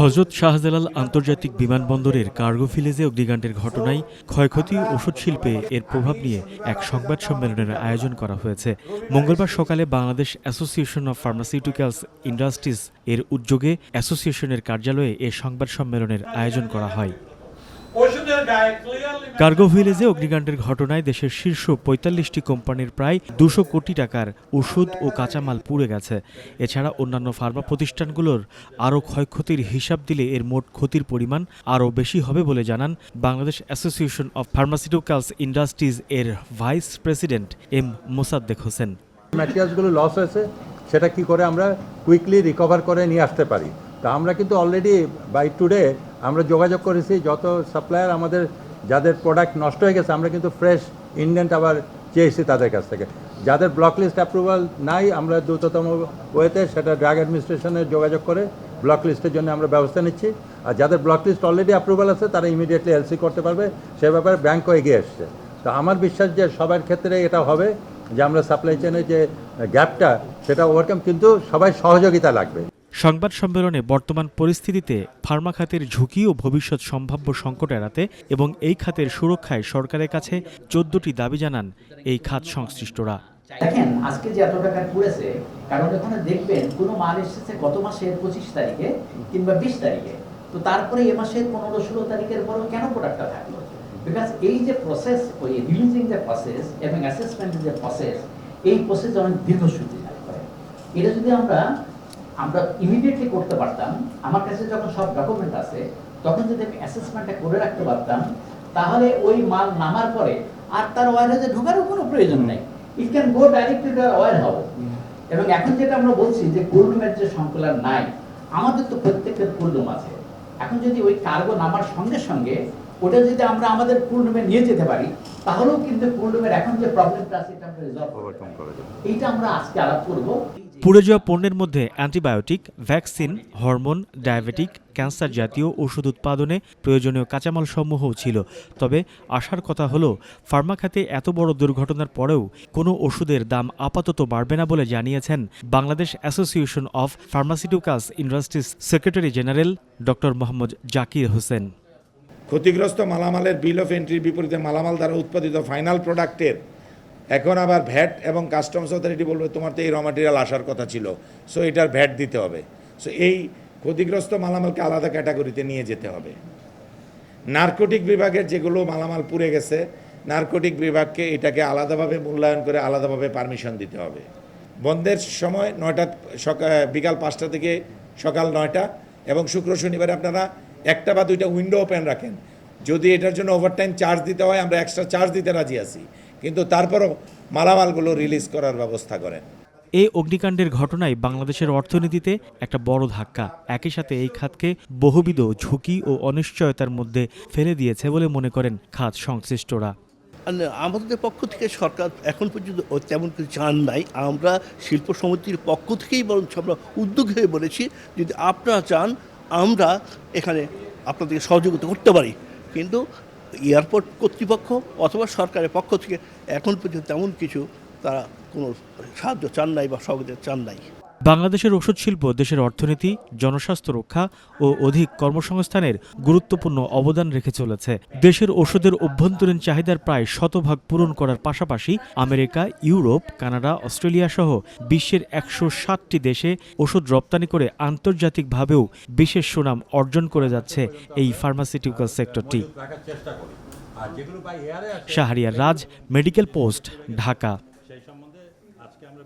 হজরত শাহজালাল আন্তর্জাতিক বিমানবন্দরের কার্গো ভিলেজে অগ্নিকাণ্ডের ঘটনায় ক্ষয়ক্ষতি ওষুধ শিল্পে এর প্রভাব নিয়ে এক সংবাদ সম্মেলনের আয়োজন করা হয়েছে। মঙ্গলবার সকালে Bangladesh association of pharmaceuticals industries এর উদ্যোগে অ্যাসোসিয়েশনের কার্যালয়ে এ সংবাদ সম্মেলনের আয়োজন করা হয়। কার্গো ভিলেজে অগ্নিকাণ্ডের ঘটনায় দেশের শীর্ষ পঁয়তাল্লিশটি কোম্পানির প্রায় দুশো কোটি টাকার ওষুধ ও কাঁচামাল পুড়ে গেছে। এছাড়া অন্যান্য ফার্মা প্রতিষ্ঠানগুলোর আরও ক্ষয়ক্ষতির হিসাব দিলে এর মোট ক্ষতির পরিমাণ আরও বেশি হবে বলে জানান Bangladesh association of pharmaceuticals industries এর vice president M Mosaddek Hossain. ম্যাটেরিয়ালসগুলো loss হয়েছে, সেটা কি করে আমরা কুইকলি রিকভার করে নিয়ে আসতে পারি? তা আমরা কিন্তু অলরেডি বাই টুডে আমরা যোগাযোগ করেছি, যত সাপ্লায়ার আমাদের যাদের প্রোডাক্ট নষ্ট হয়ে গেছে, আমরা কিন্তু ফ্রেশ ইন্ডেন্ট আবার চেয়েছি তাদের কাছ থেকে। যাদের ব্লক লিস্ট অ্যাপ্রুভাল নাই, আমরা দ্রুততম ওয়েতে সেটা ড্রাগ অ্যাডমিনিস্ট্রেশনে যোগাযোগ করে ব্লক লিস্টের জন্য আমরা ব্যবস্থা নিচ্ছি। আর যাদের ব্লক লিস্ট অলরেডি অ্যাপ্রুভাল আছে, তারা ইমিডিয়েটলি এলসি করতে পারবে। সে ব্যাপারে ব্যাংকও এগিয়ে এসছে। তো আমার বিশ্বাস যে সবার ক্ষেত্রে এটা হবে, যে আমরা সাপ্লাই চেনের যে গ্যাপটা সেটা ওভারকাম কিন্তু সবাই সহযোগিতা লাগবে। সংবাদ সম্মেলনে বর্তমান পরিস্থিতিতে ফার্মা খাতের ঝুঁকি ও ভবিষ্যৎ সম্ভাব্য সংকট এড়াতে এবং এই খাতের সুরক্ষায় সরকারের কাছে চোদ্দটি দাবি জানান এই খাত সংশ্লিষ্টরা। দেখেন, আজকে যে এত টাকা পড়েছে, কারণ ওখানে দেখবেন কোনো মাল এসেছে গত মাসের পঁচিশ তারিখে কিংবা বিশ তারিখে। তো তারপরে এ মাসের পনেরো ষোলো তারিখের পরেও কেন প্রোডাক্টটা থাকল? বিকজ এই যে প্রসেস ওই রিলিজিং যে প্রসেস এবং অ্যাসেসমেন্টের যে প্রসেস এই প্রসেস অনেক দীর্ঘসূচি করে এটা যদি আমরা আমরা ইমিডিয়েটলি করতে পারতাম। আমার কাছে যখন সব ডকুমেন্ট আছে তখন যদি আমি অ্যাসেসমেন্টটা করে রাখতে পারতাম তাহলে ওই মাল নামার পরে আর তার ওয়ারহাউসে ঢোকারও কোনো প্রয়োজন নেই। It can go direct to warehouse এবং এখন যেটা আমরা বলছি যে কোল্ডরুমের যে সংকুলান নাই আমাদের তো প্রত্যেকের কোল্ডরুম আছে। এখন যদি ওই কার্গো নামার সঙ্গে সঙ্গে ওটা যদি আমরা আমাদের কোল্ডরুমে নিয়ে যেতে পারি তাহলেও কিন্তু কোল্ডরুমের এখন যে প্রবলেমটা আছে এটা আমরা রিজলভ এইটা আমরা আজকে আলাপ করব। পুড়ে যাওয়া পণ্যের মধ্যে antibiotic, vaccine, hormone, diabetic, cancer জাতীয় ওষুধ উৎপাদনে প্রয়োজনীয় কাঁচামাল সমূহও ছিল। তবে আশার কথা হলো, ফার্মা খাতে এত বড় দুর্ঘটনার পরেও কোনো ওষুধের দাম আপাতত বাড়বে না বলে জানিয়েছেন Bangladesh association of pharmaceuticals industries secretary general doctor Mohammad Zakir Hossain. ক্ষতিগ্রস্ত মালামালের বিল অফ এন্ট্রির বিপরীতে মালামাল দ্বারা উৎপাদিত ফাইনাল প্রোডাক্টের এখন আবার ভ্যাট এবং কাস্টমস অথরিটি বলবে, তোমার তো এই র ম্যাটেরিয়াল আসার কথা ছিল। সো এটার ভ্যাট দিতে হবে। সো এই ক্ষতিগ্রস্ত মালামালকে আলাদা ক্যাটাগরিতে নিয়ে যেতে হবে। নার্কোটিক বিভাগের যেগুলো মালামাল পুড়ে গেছে, নার্কোটিক বিভাগকে এটাকে আলাদাভাবে মূল্যায়ন করে আলাদাভাবে পারমিশন দিতে হবে। বন্ধের সময় নয়টা সকাল বিকাল পাঁচটা থেকে সকাল নয়টা এবং শুক্র শনিবারে আপনারা একটা বা দুইটা উইন্ডো ওপেন রাখেন। যদি এটার জন্য ওভারটাইম চার্জ দিতে হয়, আমরা এক্সট্রা চার্জ দিতে রাজি আছি। কিন্তু তারপরও মালামালগুলো রিলিজ করার ব্যবস্থা করেন। এই অগ্নিকাণ্ডের ঘটনায় বাংলাদেশের অর্থনীতিতে একটা বড় ধাক্কা। একই সাথে এই খাতকে বহুবিধ ঝুঁকি ও অনিশ্চয়তার মধ্যে ফেলে দিয়েছে বলে মনে করেন খাত সংশ্লিষ্টরা। আমাদের পক্ষ থেকে সরকার এখন পর্যন্ত তেমন কিছু চান নাই। আমরা শিল্প সমিতির পক্ষ থেকেই বরঞ্চ আমরা উদ্যোগ হয়ে বলেছি যদি আপনারা চান আমরা এখানে আপনাদেরকে সহযোগিতা করতে পারি। কিন্তু এয়ারপোর্ট কর্তৃপক্ষ অথবা সরকারের পক্ষ থেকে এখন পর্যন্ত তেমন কিছু তারা কোনো সাহায্য চান নাই বা সহযোগিতা চান নাই। বাংলাদেশের ওষুধ শিল্প, দেশের অর্থনীতি, জনস্বাস্থ্য রক্ষা ও অধিক কর্মসংস্থানের গুরুত্বপূর্ণ অবদান রেখে চলেছে। দেশের ওষুধের অভ্যন্তরীণ চাহিদার প্রায় শতভাগ পূরণ করার পাশাপাশি আমেরিকা, ইউরোপ, কানাডা, অস্ট্রেলিয়া সহ বিশ্বের একশো সাতটি দেশে ওষুধ রপ্তানি করে আন্তর্জাতিকভাবেও বিশেষ সুনাম অর্জন করে যাচ্ছে এই ফার্মাসিউটিক্যাল সেক্টরটি শাহরিয়ার রাজ মেডিকেল পোস্ট ঢাকা। সেই সম্বন্ধে আজকে আমরা